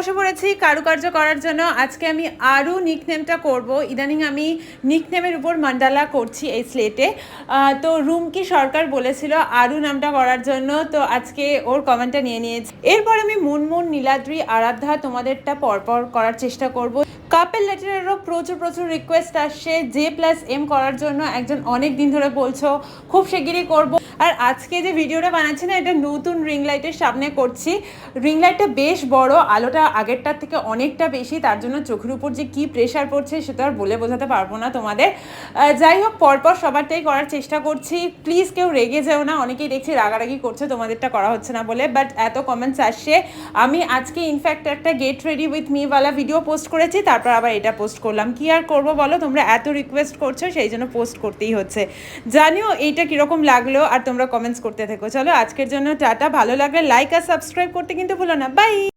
বসে পড়েছি কারুকার্য করার জন্য। আজকে আমি আরও নিকনেমটা করব। ইদানিং আমি নিকনেমের উপর মান্ডালা করছি এই স্লেটে তো রুমকি সরকার বলেছিল আরু নামটা করার জন্য, তো আজকে ওর কমেন্টটা নিয়ে নিয়েছি। এরপর আমি মুনমুন, নীলাদ্রি, আরাধ্যা তোমাদেরটা পরপর করার চেষ্টা করব। কাপেল লেটারেরও প্রচুর প্রচুর রিকোয়েস্ট আসছে। জে প্লাস এম করার জন্য একজন অনেক দিন ধরে বলছো, খুব শিগগিরই করব। আর আজকে যে ভিডিওটা বানাচ্ছি না, এটা নতুন রিং লাইটের সামনে করছি। রিং লাইটটা বেশ বড়, আলোটা আগেরটার থেকে অনেকটা বেশি, তার জন্য চোখের উপর যে কি প্রেশার পড়ছে সেটা আর বলে বোঝাতে পারব না তোমাদের। যাই হোক, পরপর সবারটাই করার চেষ্টা করছি। প্লিজ কেউ রেগে যেও না, অনেকেই দেখছি রাগারাগি করছে, তোমাদেরটা করা হচ্ছে না বলে বাট এত কমেন্টস আসছে। আমি আজকে ইনফ্যাক্ট একটা গেট রেডি উইথ মিওয়ালা ভিডিও পোস্ট করেছি, তারপর আবার এটা পোস্ট করলাম। কি আর করব বলো? তোমরা এত রিকোয়েস্ট করছ, সেই জন্য পোস্ট করতেই হচ্ছে। জানিও এইটা কীরকম লাগল, আর তোমরা কমেন্টস করতে থেকো। চলো, আজকের জন্য টাটা, ভালো লাগলে লাইক আর সাবস্ক্রাইব করতে কিন্তু ভুলো না। বাই